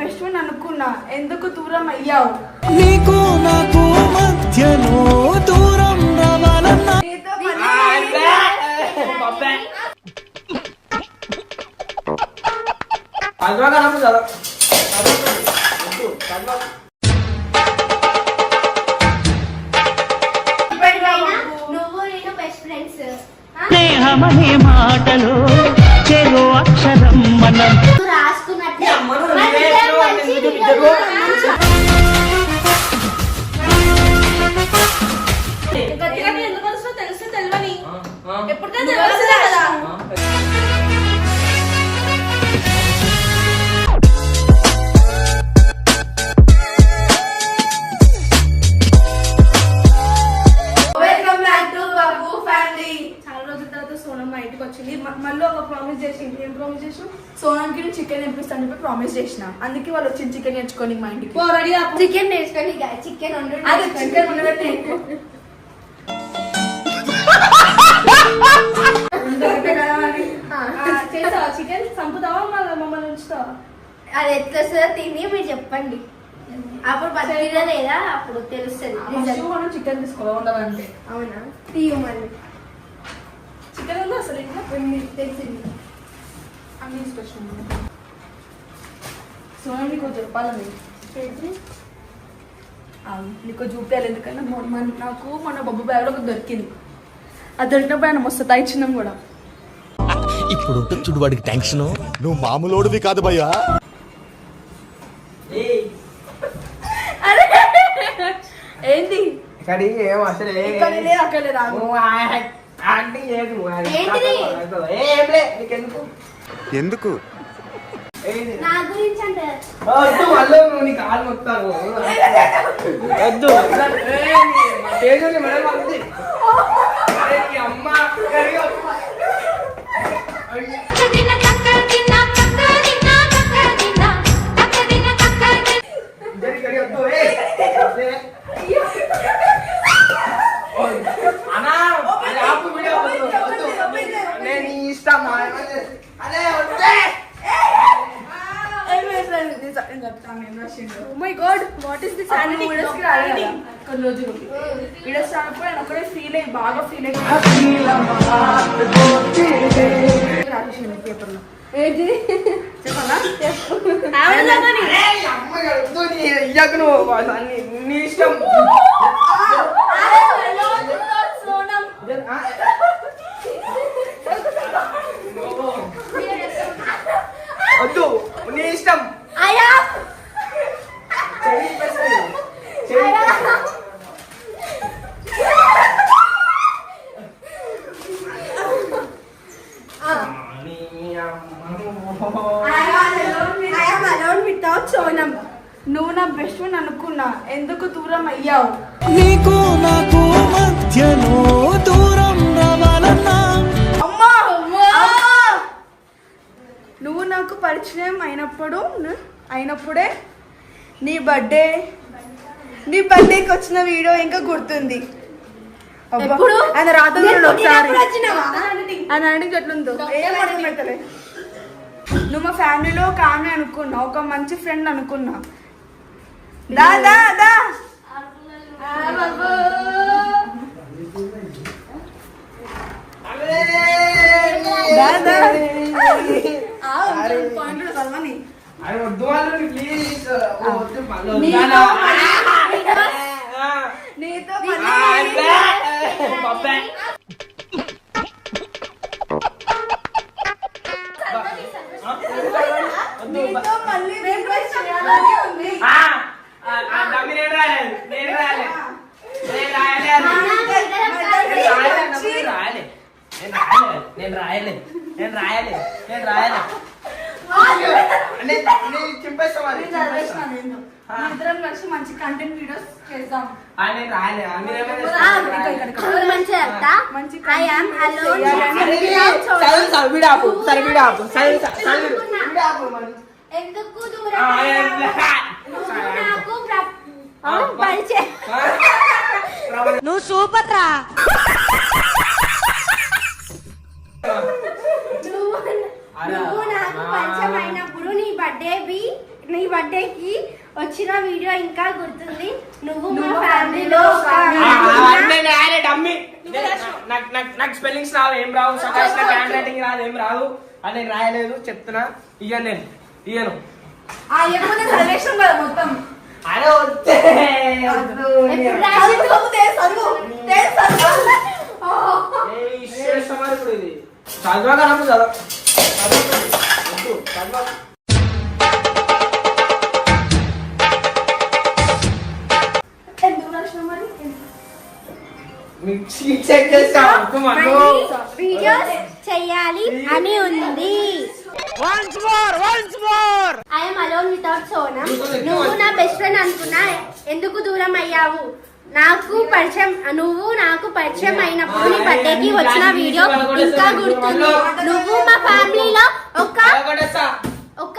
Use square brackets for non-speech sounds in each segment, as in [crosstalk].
Best friend అనుకున్నా. ఎందుకు దూరం అయ్యావు? నీకు నాకు మధ్యలో దూరం స్నేహమనే మాటలు చెరో అక్షరం మనం. రాసుకున్నట్టే అందుకే వాళ్ళు వచ్చింది చికెన్ నేర్చుకొని మా ఇంటికి. చికెన్ నేర్చుకొని చికెన్ అది చికెన్ ఉండబెట్టి చేస్తావా చికెన్ చంపుతావా మళ్ళీ మమ్మల్ని ఉంచుతావా? అది ఎట్లా వస్తుందో తిని మీరు చెప్పండి. అప్పుడు బతికిదా లేదా అప్పుడు తెలుస్తుంది మనం చికెన్ తీసుకోవాలి ఉండాలంటే అవునా? తీయమని చికెన్ ఉందా అసలు ఇంకా తెలిసింది. అన్ని తీసుకొచ్చినాము సోనం నీకు చెప్పాలని అవును, నీకు చూపించాలి ఎందుకంటే మొన్న మన- నాకు మన బొబ్బు బ్యాగ్లో ఒకటి దొరికింది. అది దొరికినప్పుడు ఆయన మస్తు తాయిచ్చినాం కూడా. ఇప్పుడు చూడు వాడికి టెన్షన్ నువ్వు మామూలోడివి కాదు భయ్యా. ఎందుకు ఏంది? అంటే వద్దు మళ్ళీ నువ్వు నీ కాలు మొత్తాను వద్దు. తేజుని మేడం వద్దు. అరే, నీ అమ్మ కరిగి వద్దు. ఇద్దరి కరిగి వద్దు. కొన్ని రోజులు. వీడియోస్ రానప్పుడు నేను ఒకటే ఫీల్ అయ్యి బాగా ఫీల్ అయ్యి. పేపర్లో ఏంటి వద్దు, నీ ఇష్టం ఆ? వద్దు నీ ఇష్టం అయ్యా చెయ్యి ఇప్పేస్తుంది. చెయ్యి ఇప్పేస్తుంది. నీ అమ్మ. సోనం నువ్వు నా బెస్ట్ ఫ్రెండ్ అనుకున్నా ఎందుకు దూరం అయ్యావు? నీకు నాకు మధ్యలో దూరం రావాలన్నా. అమ్మా! నువ్వు నాకు పరిచయం అయినప్పుడు న- అయినప్పుడే నీ బర్త్డే నీ బర్త్డేకి వచ్చిన వీడియో ఇంకా గుర్తుంది. అబ్బా, ఎప్పుడు? ఆయన రాత్రి నేను ఒకసారి. పుట్టినప్పుడు వచ్చినావా? ఆయన అడిగి ఎట్లుందో. ఏం అర్థం అవుతలే నువ్వు మా ఫ్యామిలీలో ఒక ఆమె అనుకున్నా ఒక మంచి ఫ్రెండ్ అనుకున్నా. 来来来！ఎందుకు. నువ్వు సూపర్ రా నువ్వు నాకు. పరిచయం అయినప్పుడు నీ బర్త్డే బి నీ బర్త్డేకి వచ్చిన వీడియో ఇంకా గుర్తుంది. నువ్వు మా ఫ్యామిలీలో నాకు నాకు నాకు స్పెల్లింగ్స్ రావు ఏం రావు. సకాశ్ నాకు హ్యాండ్ రైటింగ్ రాదు ఏం రాదు. అది నేను రాయలేదు చెప్తున్నా. ఇయ్యను నేను. ఇయ్యను. మొత్తం. అరే. ఎప్పుడు రాసింది? చదువు, చదువు, చదువు. చెక్ చేస్తా వీడియోస్ చెయ్యాలి అని ఉంది. ఐఎమ్ అలోన్ వితౌట్ సోనా నువ్వు నా బెస్ట్ ఫ్రెండ్ అనుకున్నా. ఎందుకు దూరం అయ్యావు? నాకు పరిచయం నువ్వు నాకు పరిచయం అయినప్పుడు నీ బర్త్డేకి వచ్చిన వీడియో ఇంకా గుర్తుంది. నువ్వు మా ఫ్యామిలీలో ఒక. ఒక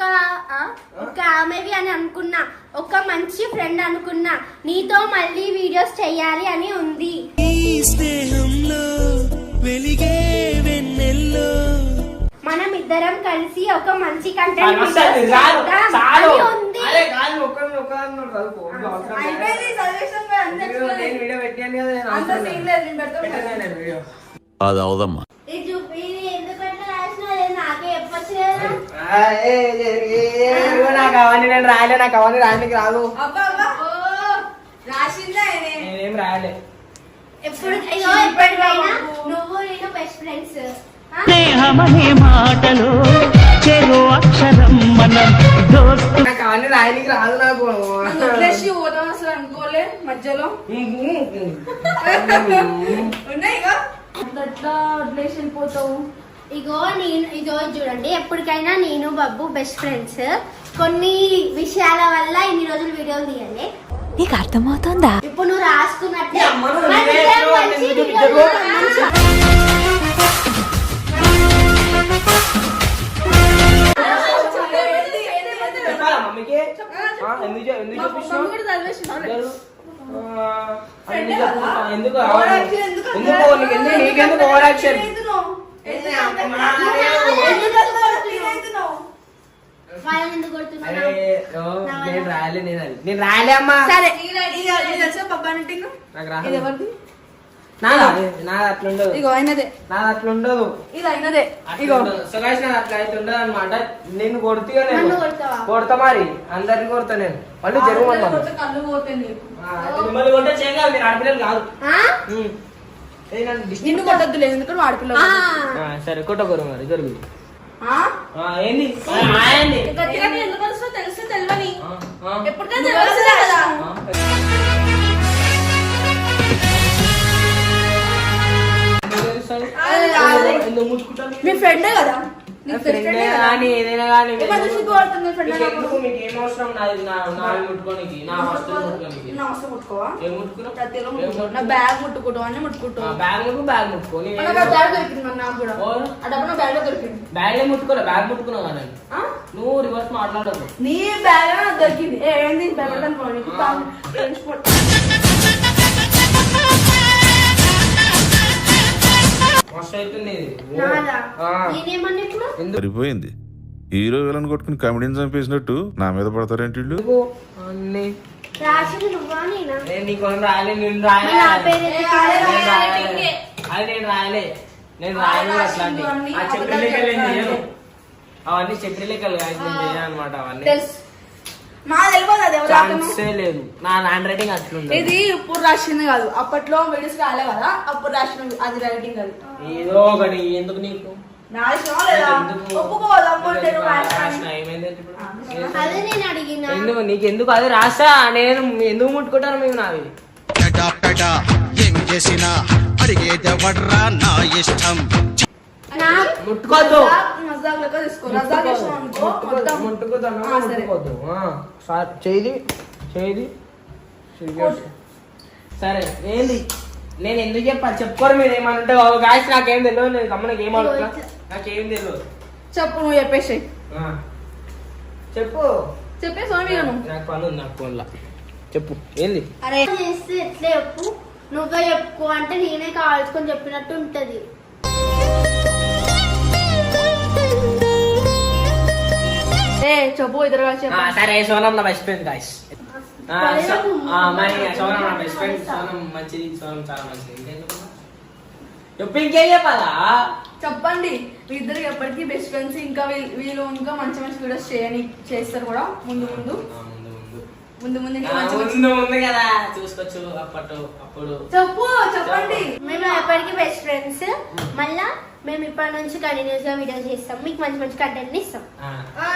ఒక ఆ, ఒక ఆమెవి అని అనుకున్నా ఒక మంచి ఫ్రెండ్ అనుకున్నా నీతో మళ్ళీ వీడియోస్ చెయ్యాలి అని ఉంది. మనం ఇద్దరం కలిసి ఒక మంచి కంటెంట్ ఉంది. అరే కాదు నాకు అవన్నీ నేను రాయలే నాకు అవన్నీ రాయడానికి రాదు? నేనేం రాయలే. ఎప్పుడు అయ్యో ఎప్పటికైనా నువ్వు నేను బెస్ట్ ఫ్రెండ్స్ స్నేహమనే మాటలో చెరో అక్షరం మనం దోస్తు నాకు అవన్నీ రాయడానికి రాదు నాకు. పోదాం అసలు అనుకోలే మధ్యలో. [laughs] ఉన్నాయి ఇక అట్లా వదిలేసి వెళ్ళిపోతావు? ఇగో నేను ఇగో చూడండి ఎప్పటికైనా నేను బబ్బు బెస్ట్ ఫ్రెండ్స్ కొన్ని విషయాల వల్ల ఇన్ని రోజులు వీడియోలు తీయాలి నీకు అర్థమవుతుందా? ఇప్పుడు నువ్వు ఇదే కలిసి ఎందుకు? ఎందుకు ఎందుకు నీకెందుకు ఓవర్ యాక్షన్ నేను రాయలే నేను. నేను రాయలే అమ్మా సరే ఇది నాదా ఇగో అయినదే నాది ఇది ఇగో. సురేష్ నాది అట్లా అనమాట నేను? కొడుతుగా నేను? కొడతా మరి. అందరిని కొడతా నేను. మళ్ళీ జరుగు. మిమ్మల్ని కొట్టే చేయగా మీరు ఆడపిల్లలు కాదు. నన్ను కొట్టద్దు లేదు ఎందుకంటే ఆడపిల్ల సరే కొట్టకూరు మరి జరుగు. ఆ? ఆ, ఏంది? ఆ, ఆయండి. గట్టిగా నేను ఎందుకు వస్తుందో తెలుసు తెలియని. ఎప్పటికైనా కదా? మీ ఫ్రెండే కదా? ఏదైనా కానీ మీకు ఏం అవసరం నాది? ముట్టుకోనికి నా వస్తువులు ముట్టుకోనికి. ఏం నా? బ్యాగ్ అన్ని బ్యాగ్ ముట్టుకో బ్యాగ్ ముట్టుకో. బ్యాగ్ దొరికింది నాకు కూడా. ఆ డబ్బు బ్యాగ్లో దొరికింది. బ్యాగ్ ముట్టుకోలే బ్యాగ్ ముట్టుకున్నావు? నువ్వు రివర్స్ మాట్లాడదు నీ బ్యాగ్ దొరికింది. ఏంది? సరిపోయింది. హీరో విలన్ కొట్టుకుని కమెడీని చంపేసినట్టు నా మీద పడతారేంటి అవన్నీ చేయను అనమాట అవన్నీ. తెలుసు. మా తెలియదు అది ఎవరు రాకను. ఛాన్సే లేదు. నా హ్యాండ్ రైటింగ్ అట్లుంది ఇది ఇప్పుడు రాసింది కాదు. అప్పట్లో వీడియోస్ రాలే కదా అప్పుడు రాసిన అది రైటింగ్ అది. ఏదో ఒకటి ఎందుకు నీకు? లేదా ఎందుకు? ఒప్పుకోవాలి? అదే నేను అడిగిన. నీకు ఎందుకు అది రాసా? నేను ఎందుకు ముట్టుకుంటారు మేము నావి? పెట పెట ఏమి చేసినా అడిగేదెవడ్రా నా ఇష్టం? నా మజాక్ లెక్క తీసుకో అనుకో మొత్తం సరే. ఏంది? నేను ఎందుకు చెప్పాలి? చెప్పుకోరు మీరు ఏమంటే గాయస్ నాకేం తెలియదు నేను గమ్మనకి ఏం అడుగుతా నాకేం తెలియదు. చెప్పు నువ్వు చెప్పేసి ఆ. చెప్పు. చెప్పేసి నువ్వు నాకు పని ఉంది నాకు ఫోన్లో చెప్పు ఏంది? అరే చేస్తే ఎట్లా చెప్పు? నువ్వే చెప్పుకో అంటే నేనే కావాల్సుకొని చెప్పినట్టు ఉంటది. చెప్పు. ఇద్దరు సరే సోనం నా బెస్ట్ ఫ్రెండ్ గాయస్ సోనం నా బెస్ట్ ఫ్రెండ్ సోనం మంచిది సోనం చాలా మంచిది? చెప్పు ఇంకేం చెప్పాలా? చెప్పండి. ఇద్దరు ఎప్పటికీ బెస్ట్ ఫ్రెండ్స్ ఇంకా వీళ్ళు ఇంకా మంచి మంచి వీడియోస్ చేయని చేస్తారు కూడా ముందు ముందు. ముందు ముందు ముందు ముందు కదా చూసుకోవచ్చు అప్పటి అప్పుడు. చెప్పు చెప్పండి. మేము ఎప్పటికీ బెస్ట్ ఫ్రెండ్స్ మళ్ళా మేము ఇప్పటి నుంచి కంటిన్యూస్గా వీడియోస్ చేస్తాం. మీకు మంచి మంచి కంటెంట్ ఇస్తాం. ఆ, ఆ,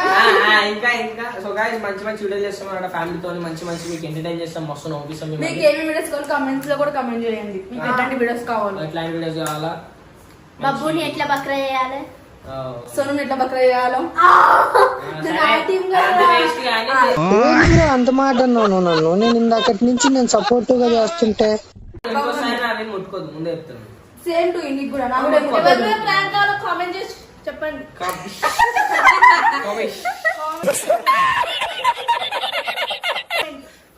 ఆ, ఇంకా ఇంకా. సో గాయస్ మంచి మంచి వీడియోలు చేస్తాం. అక్కడ ఫ్యామిలీతో మంచి మంచి మీకు ఎంటర్టైన్ చేస్తాం. మస్తు నవ్విస్తాం మీకు ఏమేమి వీడియోస్ కావాలి కమెంట్స్లో కూడా కమెంట్ చేయండి. మీకు ఎట్లాంటి వీడియోస్ కావాలి. ఎట్లాంటి వీడియోస్ కావాలా? బబ్బుని ఎట్లా బక్రా చేయాలి? ఆ, సోనం ఎట్లా బక్రా చేయాలో. అంత మాట అన్నాను నన్ను? నేను ఇందాకటి నుంచి నేను సపోర్టివ్గా చేస్తుంటే. ఇంకోసారి నా నేను ముట్టుకోదు ముందే చెప్తాను సేమ్ టు నీకు కూడా. నాకు కూడా ఎవరికి ఎవరికైనా ప్లాన్ కావాలో కామెంట్ చేసి చెప్పండి. కమిష్. కమిష్.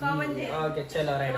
కామెంట్ చేయండి ఓకే చలో రైట్